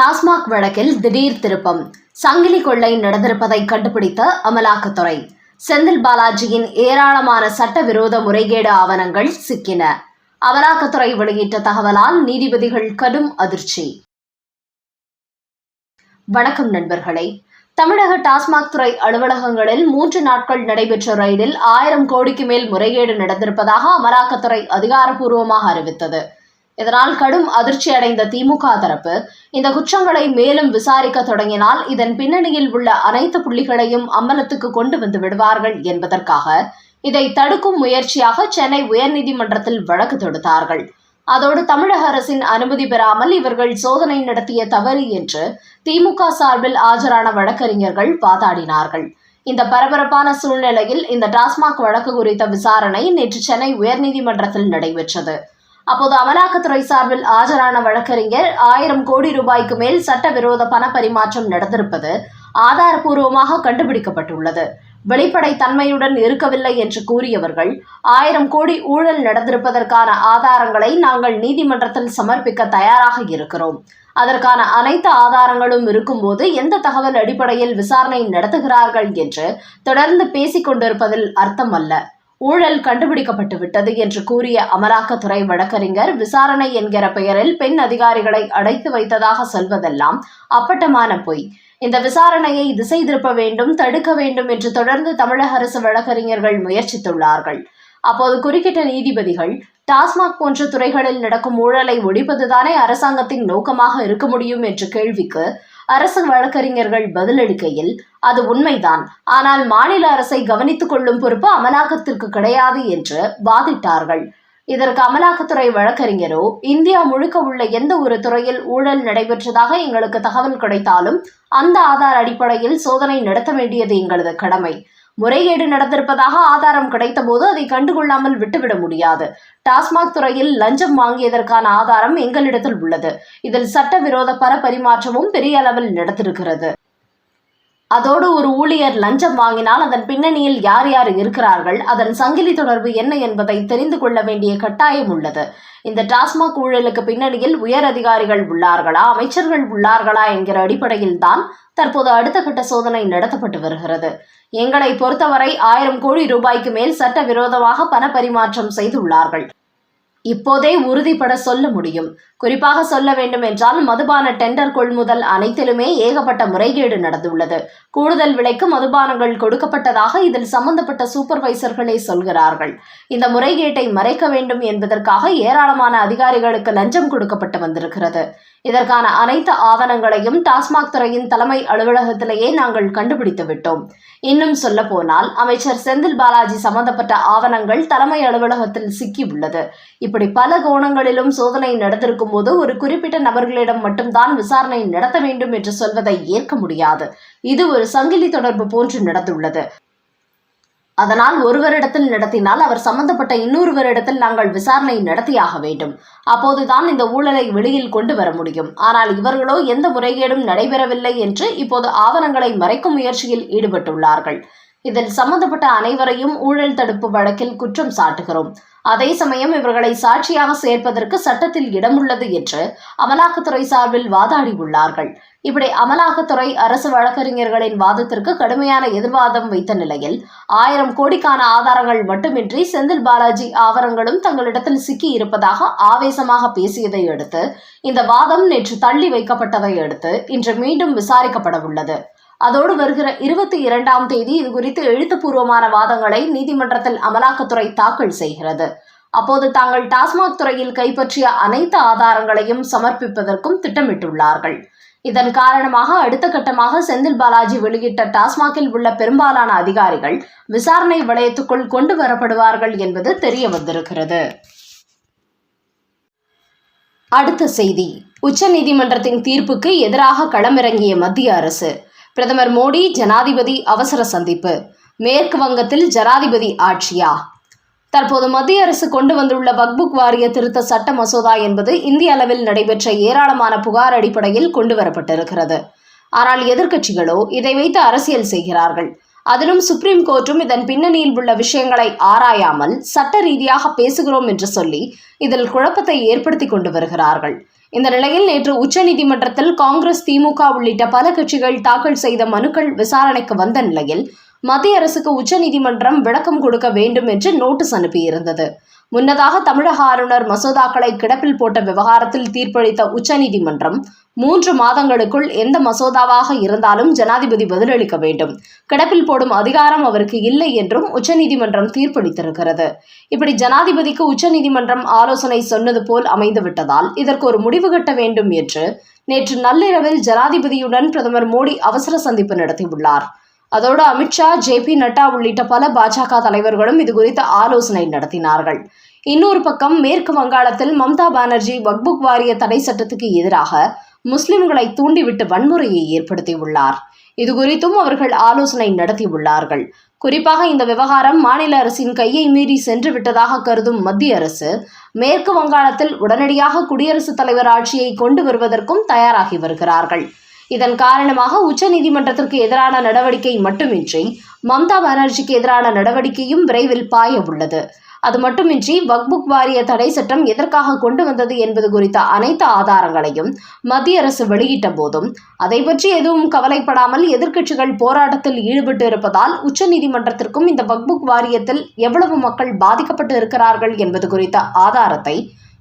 டாஸ்மாக் வழக்கில் திடீர் திருப்பம். சங்கிலி கொள்ளை நடந்திருப்பதை கண்டுபிடித்த அமலாக்கத்துறை. செந்தில் பாலாஜியின் ஏராளமான சட்டவிரோத முறைகேடு ஆவணங்கள் சிக்கின. அமலாக்கத்துறை வெளியிட்ட தகவலால் நீதிபதிகள் கடும் அதிர்ச்சி. வணக்கம் நண்பர்களே. தமிழக டாஸ்மாக் துறை அலுவலகங்களில் மூன்று நாட்கள் நடைபெற்ற ரயிலில் ஆயிரம் கோடிக்கு மேல் முறைகேடு நடந்திருப்பதாக அமலாக்கத்துறை அதிகாரப்பூர்வமாக அறிவித்தது. இதனால் கடும் அதிர்ச்சி அடைந்த திமுக தரப்பு இந்த குற்றங்களை மேலும் விசாரிக்க தொடங்கினால் இதன் பின்னணியில் உள்ள அனைத்து புள்ளிகளையும் அம்பலத்துக்கு கொண்டு வந்து விடுவார்கள் என்பதற்காக இதை தடுக்கும் முயற்சியாக சென்னை உயர்நீதிமன்றத்தில் வழக்கு தொடுத்தார்கள். அதோடு தமிழக அரசின் அனுமதி பெறாமல் இவர்கள் சோதனை நடத்திய தவறு என்று திமுக சார்பில் ஆஜரான வழக்கறிஞர்கள் வாதாடினார்கள். இந்த பரபரப்பான சூழ்நிலையில் இந்த டாஸ்மாக் வழக்கு குறித்த விசாரணை நேற்று சென்னை உயர்நீதிமன்றத்தில் நடைபெற்றது. அப்போது அமலாக்கத்துறை சார்பில் ஆஜரான வழக்கறிஞர் ஆயிரம் கோடி ரூபாய்க்கு மேல் சட்டவிரோத பண பரிமாற்றம் நடந்திருப்பது ஆதாரபூர்வமாக கண்டுபிடிக்கப்பட்டுள்ளது. வெளிப்படை தன்மையுடன் இருக்கவில்லை என்று கூறியவர்கள் ஆயிரம் கோடி ஊழல் நடந்திருப்பதற்கான ஆதாரங்களை நாங்கள் நீதிமன்றத்தில் சமர்ப்பிக்க தயாராக இருக்கிறோம். அதற்கான அனைத்து ஆதாரங்களும் இருக்கும்போது எந்த தகவல் அடிப்படையில் விசாரணை நடத்துகிறார்கள் என்று தொடர்ந்து பேசிக் கொண்டிருப்பதில் அர்த்தம் அல்ல ஊழல் கண்டுபிடிக்கப்பட்டு விட்டது என்று கூறிய அமலாக்கத்துறை வழக்கறிஞர் விசாரணை என்கிற பெயரில் பெண் அதிகாரிகளை அடைத்து வைத்ததாக சொல்வதெல்லாம் அப்பட்டமான பொய். இந்த விசாரணையை திசை திருப்ப வேண்டும் தடுக்க வேண்டும் என்று தொடர்ந்து தமிழக அரசு வழக்கறிஞர்கள் முயற்சித்துள்ளார்கள். அப்போது குறுக்கிட்ட நீதிபதிகள் டாஸ்மாக் போன்ற துறைகளில் நடக்கும் ஊழலை ஒழிப்பதுதானே அரசாங்கத்தின் நோக்கமாக இருக்க முடியும் என்ற கேள்விக்கு அரசு வழக்கறிஞர்கள் பதிலளிக்கையில் அது உண்மைதான். ஆனால் மாநில அரசை கவனித்துக் கொள்ளும் பொறுப்பு அமலாக்கத்திற்கு கிடையாது என்று வாதிட்டார்கள். இதற்கு அமலாக்கத்துறை வழக்கறிஞரோ இந்தியா முழுக்க உள்ள எந்த ஒரு துறையில் ஊழல் நடைபெற்றதாக எங்களுக்கு தகவல் கிடைத்தாலும் அந்த ஆதார் அடிப்படையில் சோதனை நடத்த வேண்டியது எங்களது கடமை. முறைகேடு நடந்திருப்பதாக ஆதாரம் கிடைத்தபோது அதை கண்டுகொள்ளாமல் விட்டுவிட முடியாது. டாஸ்மாக் துறையில் லஞ்சம் வாங்கியதற்கான ஆதாரம் எங்களிடத்தில் உள்ளது. இதில் சட்டவிரோத பர பரிமாற்றமும் பெரிய அளவில் நடந்திருக்கிறது. அதோடு ஒரு ஊழியர் லஞ்சம் வாங்கினால் அதன் பின்னணியில் யார் யார் இருக்கிறார்கள் அதன் சங்கிலி தொடர்பு என்ன என்பதை தெரிந்து கொள்ள வேண்டிய கட்டாயம் உள்ளது. இந்த டாஸ்மாக் ஊழலுக்கு பின்னணியில் உயர் அதிகாரிகள் உள்ளார்களா அமைச்சர்கள் உள்ளார்களா என்கிற அடிப்படையில் தான் தற்போது அடுத்த கட்ட சோதனை நடத்தப்பட்டு வருகிறது. எங்களை பொறுத்தவரை ஆயிரம் கோடி ரூபாய்க்கு மேல் சட்டவிரோதமாக பண பரிமாற்றம் செய்துள்ளார்கள். இப்போதே உறுதிப்பட சொல்ல முடியும். குறிப்பாக சொல்ல வேண்டும் என்றால் மதுபான டெண்டர் கொள்முதல் அனைத்திலுமே ஏகப்பட்ட முறைகேடு நடந்துள்ளது. கூடுதல் விலைக்கு மதுபானங்கள் கொடுக்கப்பட்டதாக இதில் சம்பந்தப்பட்ட சூப்பர்வைசர்களே சொல்கிறார்கள். இந்த முறைகேட்டை மறைக்க வேண்டும் என்பதற்காக ஏராளமான அதிகாரிகளுக்கு லஞ்சம் கொடுக்கப்பட்டு வந்திருக்கிறது. இதற்கான அனைத்து ஆவணங்களையும் டாஸ்மாக் துறையின் தலைமை அலுவலகத்திலேயே நாங்கள் கண்டுபிடித்து விட்டோம். இன்னும் சொல்ல போனால் அமைச்சர் செந்தில் பாலாஜி சம்பந்தப்பட்ட ஆவணங்கள் தலைமை அலுவலகத்தில் சிக்கியுள்ளது இப்படி பல கோணங்களிலும் சோதனை நடந்திருக்கும் போது ஒரு குறிப்பிட்ட நபர்களிடம் மட்டும்தான் விசாரணை நடத்த வேண்டும் என்று சொல்வதை ஏற்க முடியாது. இது ஒரு சங்கிலி தொடர்பு போன்று நடந்துள்ளது. அதனால் ஒருவரிடத்தில் நடத்தினால் அவர் சம்பந்தப்பட்ட இன்னொருவரிடத்தில் நாங்கள் விசாரணை நடத்தியாக வேண்டும். அப்போதுதான் இந்த ஊழலை வெளியில் கொண்டு வர முடியும். ஆனால் இவர்களோ எந்த முறைகேடும் நடைபெறவில்லை என்று இப்போது ஆவணங்களை மறைக்கும் முயற்சியில் ஈடுபட்டுள்ளார்கள். இதில் சம்பந்தப்பட்ட அனைவரையும் ஊழல் தடுப்பு வழக்கில் குற்றம் சாட்டுகிறோம். அதே சமயம் இவர்களை சாட்சியாக சேர்ப்பதற்கு சட்டத்தில் இடமுள்ளது என்று அமலாக்கத்துறை சார்பில் வாதாடி உள்ளார்கள் இப்படி அமலாக்கத்துறை அரசு வழக்கறிஞர்களின் வாதத்திற்கு கடுமையான எதிர்வாதம் வைத்த நிலையில் ஆயிரம் கோடிக்கான ஆதாரங்கள் மட்டுமின்றி செந்தில் பாலாஜி ஆவணங்களும் தங்களிடத்தில் சிக்கி இருப்பதாக ஆவேசமாக பேசியதை அடுத்து இந்த வாதம் நேற்று தள்ளி வைக்கப்பட்டதை அடுத்து இன்று மீண்டும் விசாரிக்கப்பட உள்ளது அதோடு வருகிற இருபத்தி இரண்டாம் தேதி இது குறித்து எழுத்துப்பூர்வமான வாதங்களை நீதிமன்றத்தில் அமலாக்கத்துறை தாக்கல் செய்கிறது. அப்போது தாங்கள் டாஸ்மாக் துறையில் கைப்பற்றிய அனைத்து ஆதாரங்களையும் சமர்ப்பிப்பதற்கும் திட்டமிட்டுள்ளார்கள். இதன் காரணமாக அடுத்த கட்டமாக செந்தில் பாலாஜி வெளியிட்ட டாஸ்மாகில் உள்ள பெரும்பாலான அதிகாரிகள் விசாரணை வளையத்துக்குள் கொண்டு வரப்படுவார்கள் என்பது தெரிய வந்திருக்கிறது அடுத்த செய்தி. உச்சநீதிமன்றத்தின் தீர்ப்புக்கு எதிராக களமிறங்கிய மத்திய அரசு. பிரதமர் மோடி ஜனாதிபதி அவசர சந்திப்பு. மேற்கு வங்கத்தில் ஜனாதிபதி ஆட்சியா? தற்போது மத்திய அரசு கொண்டு வந்துள்ள வக்புக் வாரிய திருத்த சட்ட மசோதா என்பது இந்திய அளவில் நடைபெற்ற ஏராளமான புகார் அடிப்படையில் கொண்டு வரப்பட்டிருக்கிறது. ஆனால் எதிர்க்கட்சிகளோ இதை வைத்து அரசியல் செய்கிறார்கள். அதிலும் சுப்ரீம் கோர்ட்டும் இதன் பின்னணியில் உள்ள விஷயங்களை ஆராயாமல் சட்ட ரீதியாக பேசுகிறோம் என்று சொல்லி இதில் குழப்பத்தை ஏற்படுத்தி கொண்டு வருகிறார்கள். இந்த நிலையில் நேற்று உச்சநீதிமன்றத்தில் காங்கிரஸ் திமுக உள்ளிட்ட பல கட்சிகள் தாக்கல் செய்த மனுக்கள் விசாரணைக்கு வந்த நிலையில் மத்திய அரசுக்கு உச்சநீதிமன்றம் விளக்கம் கொடுக்க வேண்டும் என்று நோட்டீஸ் அனுப்பியிருந்தது. முன்னதாக தமிழக ஆளுநர் மசோதாக்களை கிடப்பில் போட்ட விவகாரத்தில் தீர்ப்பளித்த உச்சநீதிமன்றம் மூன்று மாதங்களுக்குள் எந்த மசோதாவாக இருந்தாலும் ஜனாதிபதி பதிலளிக்க வேண்டும். கிடப்பில் போடும் அதிகாரம் அவருக்கு இல்லை என்றும் உச்சநீதிமன்றம் தீர்ப்பளித்திருக்கிறது. இப்படி ஜனாதிபதிக்கு உச்சநீதிமன்றம் ஆலோசனை சொன்னது போல் அமைந்துவிட்டதால் இதற்கு ஒரு முடிவு கட்ட வேண்டும் என்று நேற்று நள்ளிரவில் ஜனாதிபதியுடன் பிரதமர் மோடி அவசர சந்திப்பு நடத்தியுள்ளார். அதோடு அமித்ஷா ஜே பி நட்டா உள்ளிட்ட பல பாஜக தலைவர்களும் இது குறித்து ஆலோசனை நடத்தினார்கள். இன்னொரு பக்கம் மேற்கு வங்காளத்தில் மம்தா பானர்ஜி வக்புக் வாரிய தடை சட்டத்துக்கு எதிராக முஸ்லிம்களை தூண்டிவிட்டு வன்முறையை ஏற்படுத்தியுள்ளார். இது குறித்தும் அவர்கள் ஆலோசனை நடத்தியுள்ளார்கள். குறிப்பாக இந்த விவகாரம் மாநில அரசின் கையை மீறி சென்று விட்டதாக கருதும் மத்திய அரசு மேற்கு வங்காளத்தில் உடனடியாக குடியரசுத் தலைவர் ஆட்சியை கொண்டு வருவதற்கும் தயாராகி வருகிறார்கள். இதன் காரணமாக உச்சநீதிமன்றத்திற்கு எதிரான நடவடிக்கை மட்டுமின்றி மம்தா பானர்ஜிக்கு எதிரான நடவடிக்கையும் விரைவில் பாய உள்ளது. அது மட்டுமின்றி வக்புக் வாரிய தடை சட்டம் எதற்காக கொண்டு வந்தது என்பது குறித்த அனைத்து ஆதாரங்களையும் மத்திய அரசு வெளியிட்ட போதும் அதை பற்றி எதுவும் கவலைப்படாமல் எதிர்க்கட்சிகள் போராட்டத்தில் ஈடுபட்டு இருப்பதால் உச்சநீதிமன்றத்திற்கும் இந்த வக்புக் வாரியத்தில் எவ்வளவு மக்கள் பாதிக்கப்பட்டு இருக்கிறார்கள் என்பது குறித்த ஆதாரத்தை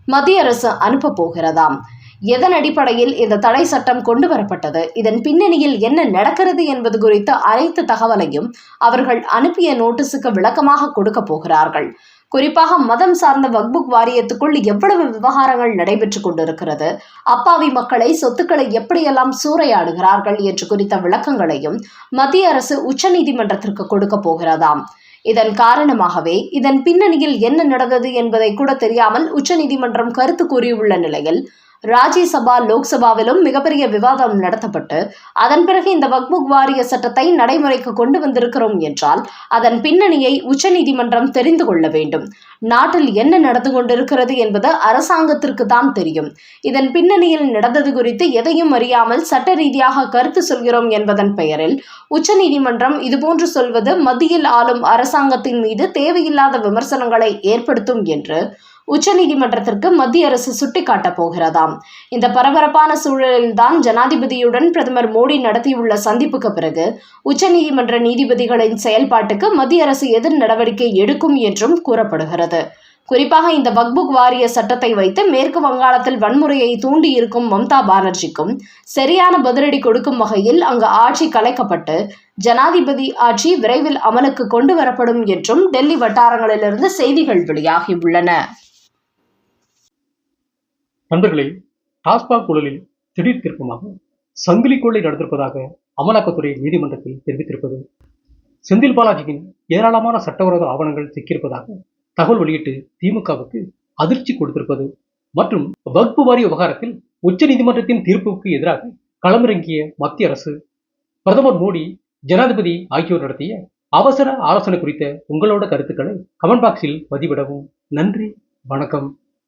மத்திய அரசு அனுப்பப் போகிறதாம். எதன் அடிப்படையில் இந்த தடை சட்டம் கொண்டு வரப்பட்டது? இதன் பின்னணியில் என்ன நடக்கிறது என்பது குறித்த அனைத்து தகவலையும் அவர்கள் அனுப்பிய நோட்டீஸுக்கு விளக்கமாக கொடுக்க போகிறார்கள். குறிப்பாக மதம் சார்ந்த வக்புக் வாரியத்துக்குள் எவ்வளவு விவகாரங்கள் நடைபெற்றுக் கொண்டிருக்கிறது? அப்பாவி மக்களை சொத்துக்களை எப்படியெல்லாம் சூறையாடுகிறார்கள் என்று குறித்த விளக்கங்களையும் மத்திய அரசு உச்சநீதிமன்றத்திற்கு கொடுக்க போகிறதாம். இதன் காரணமாகவே இதன் பின்னணியில் என்ன நடந்தது என்பதை கூட தெரியாமல் உச்சநீதிமன்றம் கருத்து கூறியுள்ள நிலையில் ராஜ்யசபா லோக்சபாவிலும் மிகப்பெரிய விவாதம் நடத்தப்பட்டு அதன் பிறகு இந்த வக்புக் வாரிய சட்டத்தை நடைமுறைக்கு கொண்டு வந்திருக்கிறோம் என்றால் அதன் பின்னணியை உச்சநீதிமன்றம் தெரிந்து கொள்ள வேண்டும். நாட்டில் என்ன நடந்து கொண்டிருக்கிறது என்பது அரசாங்கத்திற்கு தான் தெரியும். இதன் பின்னணியில் நடந்தது குறித்து எதையும் அறியாமல் சட்ட ரீதியாக கருத்து சொல்கிறோம் என்பதன் பெயரில் உச்சநீதிமன்றம் இதுபோன்று சொல்வது மத்தியில் ஆளும் அரசாங்கத்தின் மீது தேவையில்லாத விமர்சனங்களை ஏற்படுத்தும் என்று உச்சநீதிமன்றத்திற்கு மத்திய அரசு சுட்டிக்காட்டப் போகிறதாம். இந்த பரபரப்பான சூழலில்தான் ஜனாதிபதியுடன் பிரதமர் மோடி நடத்தியுள்ள சந்திப்புக்கு பிறகு உச்சநீதிமன்ற நீதிபதிகளின் செயல்பாட்டுக்கு மத்திய அரசு எதிர் நடவடிக்கை எடுக்கும் என்றும் கூறப்படுகிறது. குறிப்பாக இந்த பக்புக் வாரிய சட்டத்தை வைத்து மேற்கு வங்காளத்தில் வன்முறையை தூண்டியிருக்கும் மம்தா பானர்ஜிக்கும் சரியான பதிலடி கொடுக்கும் வகையில் அங்கு ஆட்சி கலைக்கப்பட்டு ஜனாதிபதி ஆட்சி விரைவில் அமலுக்கு கொண்டு வரப்படும் என்றும் டெல்லி வட்டாரங்களிலிருந்து செய்திகள் வெளியாகியுள்ளன. நண்பர்களே டாஸ்மாக் ஊழலில் திடீர் திருப்பமாக சங்கிலி கொள்ளை நடந்திருப்பதாக அமலாக்கத்துறை நீதிமன்றத்தில் தெரிவித்திருப்பது செந்தில் பாலாஜியின் ஏராளமான சட்டவிரோத ஆவணங்கள் சிக்கியிருப்பதாக தகவல் வெளியிட்டு திமுகவுக்கு அதிர்ச்சி கொடுத்திருப்பது மற்றும் வகுப்பு வாரிய விவகாரத்தில் உச்சநீதிமன்றத்தின் தீர்ப்புக்கு எதிராக களமிறங்கிய மத்திய அரசு பிரதமர் மோடி ஜனாதிபதி ஆகியோர் நடத்திய அவசர ஆலோசனை குறித்த உங்களோட கருத்துக்களை கமெண்ட் பாக்ஸில் பதிவிடவும். நன்றி வணக்கம்.